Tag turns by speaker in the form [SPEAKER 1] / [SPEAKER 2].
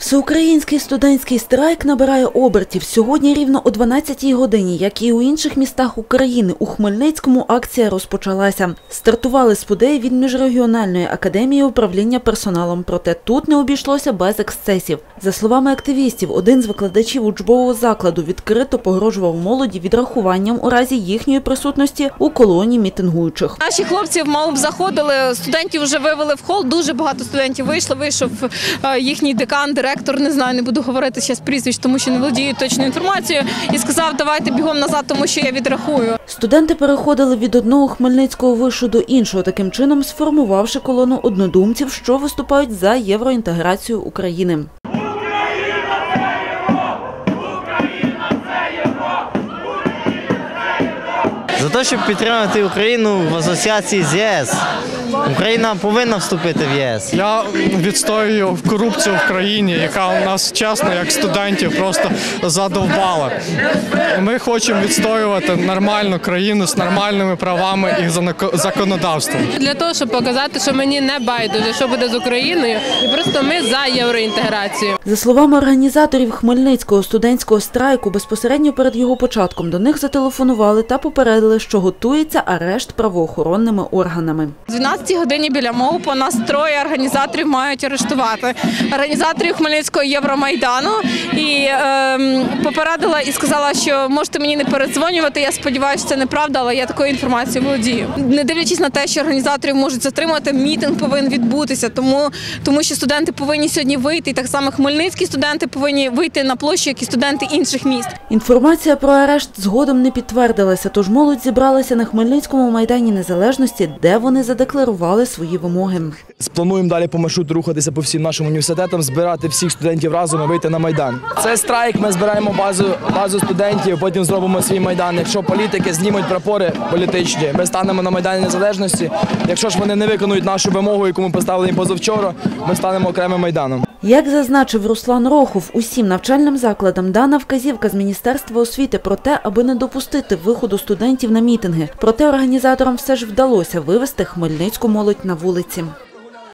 [SPEAKER 1] Всеукраїнський студентський страйк набирає обертів. Сьогодні рівно о 12-й годині, як і у інших містах України, у Хмельницькому акція розпочалася. Стартували спудеї від міжрегіональної академії управління персоналом. Проте тут не обійшлося без ексцесів. За словами активістів, один з викладачів учбового закладу відкрито погрожував молоді відрахуванням у разі їхньої присутності у колоні мітингуючих.
[SPEAKER 2] Наші хлопці мов заходили, студентів вже вивели в хол. Дуже багато студентів вийшло. Вийшов е, їхній декан, директор. Не знаю, не буду говорити зараз прізвищ, тому що не володію точною інформацією. І сказав, давайте бігом назад, тому що я відрахую.
[SPEAKER 1] Студенти переходили від одного хмельницького вишу до іншого, таким чином сформувавши колону однодумців, що виступають за євроінтеграцію України.
[SPEAKER 3] За те, щоб підтримати Україну в асоціації з ЄС. Україна повинна вступити в ЄС.
[SPEAKER 4] Я відстоюю корупцію в країні, яка у нас чесно, як студентів, просто задовбала. Ми хочемо відстоювати нормальну країну з нормальними правами і законодавством.
[SPEAKER 5] для того, щоб показати, що мені не байдуже, що буде з Україною, і просто ми за євроінтеграцію.
[SPEAKER 1] За словами організаторів Хмельницького студентського страйку, безпосередньо перед його початком до них зателефонували та попередили, що готується арешт правоохоронними органами.
[SPEAKER 2] О 12 годині біля МОУПу нас троє організаторів мають арештувати. Організаторів Хмельницького Євромайдану і ем, попередила і сказала, що можете мені не передзвонювати. Я сподіваюся, це неправда, але я такою інформацією володію. Не дивлячись на те, що організаторів можуть затримати, мітинг повинен відбутися, тому, тому що студенти повинні сьогодні вийти. І так само хмельницькі студенти повинні вийти на площу, як і студенти інших міст.
[SPEAKER 1] Інформація про арешт згодом не підтвердилася, тож молодь зібралася на Хмельницькому майдані Незалежності, де вони задекларували свої вимоги.
[SPEAKER 6] Плануємо далі по маршруту рухатися по всім нашим університетам, збирати всіх студентів разом і вийти на майдан. Це страйк. Ми збираємо базу базу студентів. Потім зробимо свій майдан. Якщо політики знімуть прапори політичні, ми станемо на майдані незалежності. Якщо ж вони не виконують нашу вимогу, яку ми поставили їм позавчора, ми станемо окремим майданом.
[SPEAKER 1] Як зазначив Руслан Рохов, усім навчальним закладам дана вказівка з Міністерства освіти про те, аби не допустити виходу студентів на мітинги. Проте організаторам все ж вдалося вивести хмельницьку молодь на вулиці.